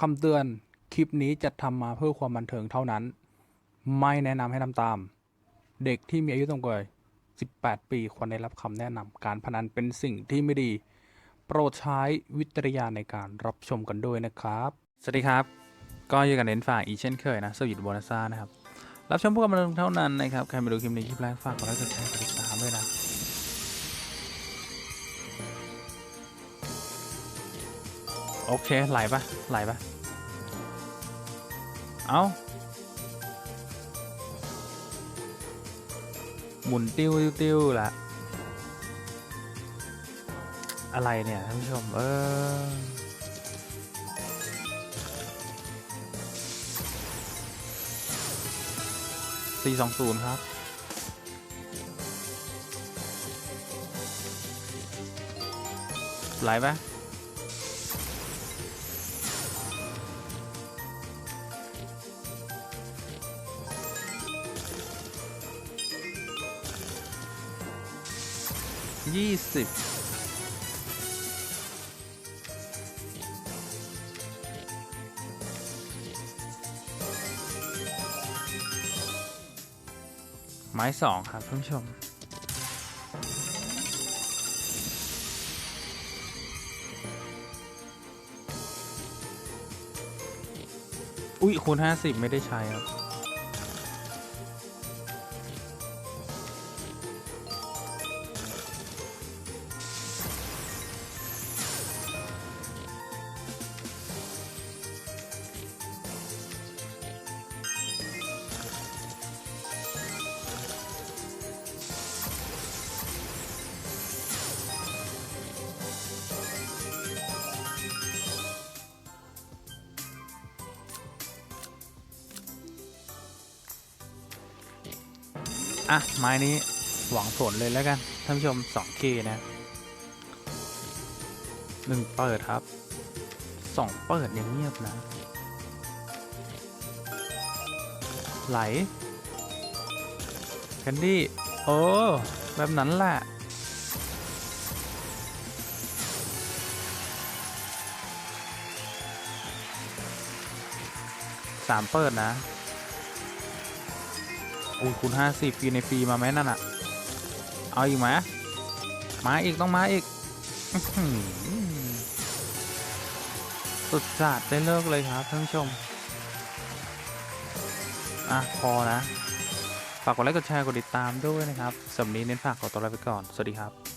คำเตือน คลิปนี้จะทำมาเพื่อความบันเทิงเท่านั้น ไม่แนะนำให้ทำตาม เด็กที่มีอายุต่ำกว่า 18 ปีควรได้รับคำแนะนำการพนันเป็นสิ่งที่ไม่ดี โปรดใช้วิจารณญาณในการรับชมกันด้วยนะครับ สวัสดีครับ ก็อยู่กันเน้นฝากอีกเช่นเคยนะสวิตโบนัสซ่านะครับ รับชมพวกกันบันเทิงเท่านั้นนะครับ ใครมาดูคลิปนี้คลิปแรกฝากกดไลค์กดแชร์กดติดตามด้วยนะโอเคไหลปะไหลปะ เอาหมุนติ้วติ้วละอะไรเนี่ยท่านผู้ชม เออสี่สองศูนย์ครับ ไหลปะ ยี่สิบไม้สองครับท่านผู้ชม อุ้ยคูณห้าสิบไม่ได้ใช้ครับ อะ ไม้นี้หวังผลเลยแล้วกัน ท่านผู้ชม 2K นะหนึ่งเปิดครับสองเปิดยังเงียบนะ ไหลแคนดี้ โอ้ แบบนั้นแหละสามเปิดนะ อ้ยคูณห้าสิบฟรีในฟรีมาไหมนั่นอะเอาอีกไหมมาอีกต้องมาอีกสุดจัดได้เลิกเลยครับท่านผู้ชม อะ พอนะ ฝากกดไลค์กดแชร์กดติดตามด้วยนะครับสำหรับวันนี้เน้นฝากขอตัวลาไปก่อน สวัสดีครับ